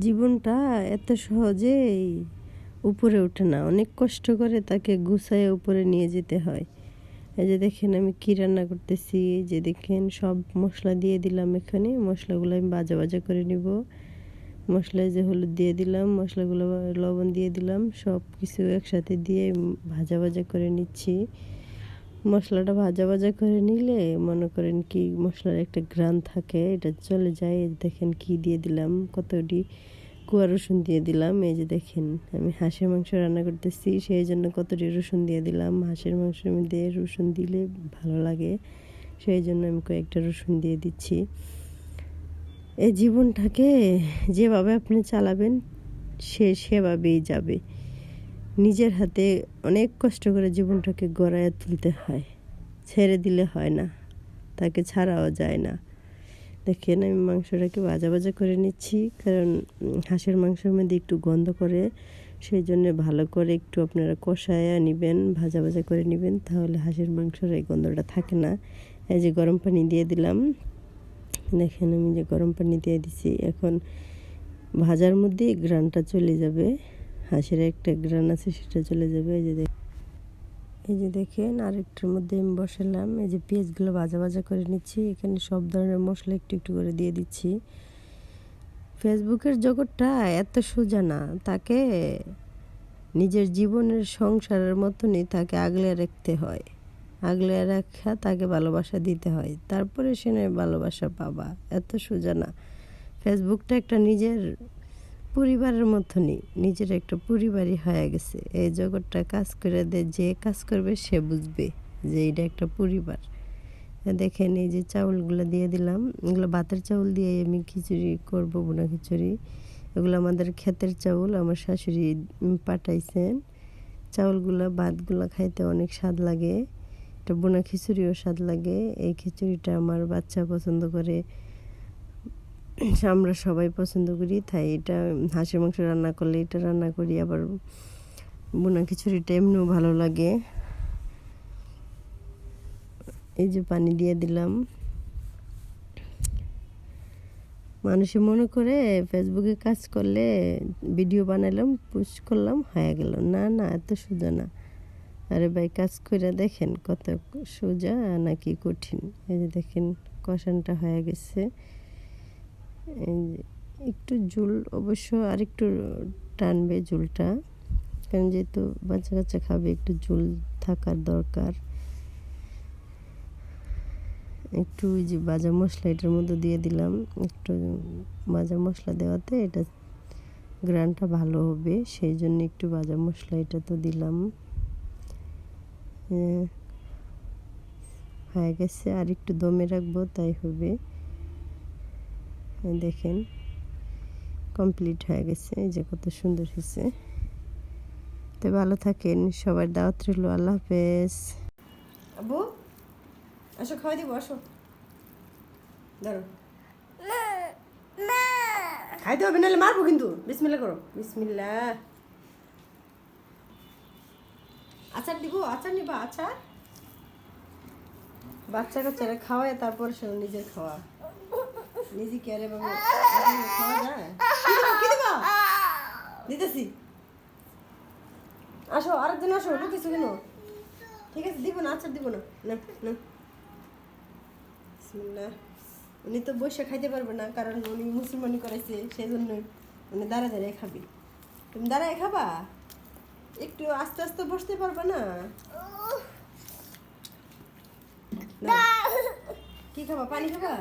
জীবনটা এত সহজেই উপরে ওঠে না। অনেক কষ্ট করে তাকে গুছায় উপরে নিয়ে যেতে হয়। এই যে দেখেন আমি কী রান্না করতেছি, এই যে দেখেন সব মশলা দিয়ে দিলাম এখানে। মশলাগুলো আমি বাজা বাজা করে নিব। মশলায় যে হলুদ দিয়ে দিলাম, মশলাগুলো লবণ দিয়ে দিলাম। সব কিছু একসাথে দিয়ে ভাজা ভাজা করে নিচ্ছি। মশলাটা ভাজা ভাজা করে নিলে মনে করেন কি মশলার একটা গ্রান থাকে, এটা চলে যায়। দেখেন কি দিয়ে দিলাম কতটি কুয়া রসুন দিয়ে দিলাম। এই যে দেখেন আমি হাঁসের মাংস রান্না করতেছি, সেই জন্য কতটি রসুন দিয়ে দিলাম। হাঁসের মাংসের মধ্যে রসুন দিলে ভালো লাগে, সেই জন্য আমি কয়েকটা রসুন দিয়ে দিচ্ছি। এই জীবনটাকে যেভাবে আপনি চালাবেন, সে সেভাবেই যাবে। নিজের হাতে অনেক কষ্ট করে জীবনটাকে গড়ায় তুলতে হয়। ছেড়ে দিলে হয় না, তাকে ছাড়াও যায় না। দেখেন, আমি মাংসটাকে ভাজা ভাজা করে নিচ্ছি, কারণ হাঁসের মাংসের মধ্যে একটু গন্ধ করে, সেই জন্য ভালো করে একটু আপনারা কষায়া নেবেন, ভাজা ভাজা করে নেবেন, তাহলে হাঁসের মাংসের এই গন্ধটা থাকে না। এই যে গরম পানি দিয়ে দিলাম। দেখেন, আমি যে গরম পানি দিয়ে দিছি, এখন ভাজার মধ্যেই গ্রানটা চলে যাবে। হাঁসের একটা গ্রান আছে, সেটা চলে যাবে। এই যে দেখ এই যে দেখেন, আরেকটার মধ্যে আমি বসালাম। এই যে পেঁয়াজগুলো ভাজা ভাজা করে নিচ্ছি। এখানে সব ধরনের মশলা একটু একটু করে দিয়ে দিচ্ছি। ফেসবুকের জগৎটা এত সোজা না। তাকে নিজের জীবনের সংসারের মতনই তাকে আগলে রাখতে হয়। আগলে রাখা তাকে ভালোবাসা দিতে হয়। তারপরে সে ভালোবাসা পাবা। এত সোজা না। ফেসবুকটা একটা নিজের পরিবারের মতনই নিজের একটা পরিবারই হয়ে গেছে। এই জগৎটা কাজ করে দে, যে কাজ করবে সে বুঝবে যে এটা একটা পরিবার। দেখেন এই যে চাউলগুলো দিয়ে দিলাম, এগুলো ভাতের চাউল দিয়ে আমি খিচুড়ি করব বোনা খিচুড়ি। এগুলো আমাদের ক্ষেতের চাউল, আমার শাশুড়ি পাঠাইছেন। চাউলগুলো, ভাতগুলো খাইতে অনেক স্বাদ লাগে। এটা বোনা খিচুড়িও স্বাদ লাগে। এই খিচুড়িটা আমার বাচ্চা পছন্দ করে আমরা সবাই পছন্দ করি, তাই এটা হাঁসের মাংস রান্না করলে এটা রান্না করি, আবার বোনা খিচুড়িটা এমনিও ভালো লাগে। এই যে পানি দিয়ে দিলাম। মানুষে মনে করে ফেসবুকে কাজ করলে ভিডিও বানালাম, পোস্ট করলাম, হয়ে গেল। না না, এত সোজা না। আরে ভাই, কাজ করে দেখেন কত সোজা নাকি কঠিন। এই যে দেখেন, কষানটা হয়ে গেছে। একটু ঝুল অবশ্য আর একটু টানবে ঝুলটা কারণ যেহেতু বাচ্চা কাচ্চা খাবে একটু ঝুল থাকার দরকার। একটু ওই যে ভাজা মশলা এটার মধ্যে দিয়ে দিলাম একটু ভাজা মশলা দেওয়াতে এটা গ্রানটা ভালো হবে সেই জন্য একটু ভাজা মশলা এটা তো দিলাম। হ্যাঁ, গেছে আর একটু দমে রাখব তাই হবে। দেখেন কমপ্লিট হয়ে গেছে। এই যে কত সুন্দর হয়েছে। তো ভালো থাকেন, সবার দাওয়াত রইল, আল্লাহ হাফেজ। আবু আসো, খাওয়াই দিব, আসো। ধরো। খাইতে হবে, নাহলে মারবো কিন্তু। বিসমিল্লা করো বিসমিল্লা আচার দিব, আচার নিবা, আচার। বাচ্চা কাচ্চারা খাওয়ায়, তারপর সে নিজের খাওয়া। নিজে কি আরে বাবু খাওয়া যায়? কি দিবা দিতেছি। আসো আরেকজন আসো কিছু কেন। ঠিক আছে দিব না আচার দিব না। না না। বিসমিল্লাহ। উনি তো বসে খাইতে পারবে না কারণ উনি মুসলমানি করেছে সেই জন্য উনি দাঁড়া দাঁড়িয়ে খাবি। তুমি দাঁড়ায় খাবা? একটু আস্তে আস্তে বসতে পারবে না? না। কি খাবা? পানি খাবা?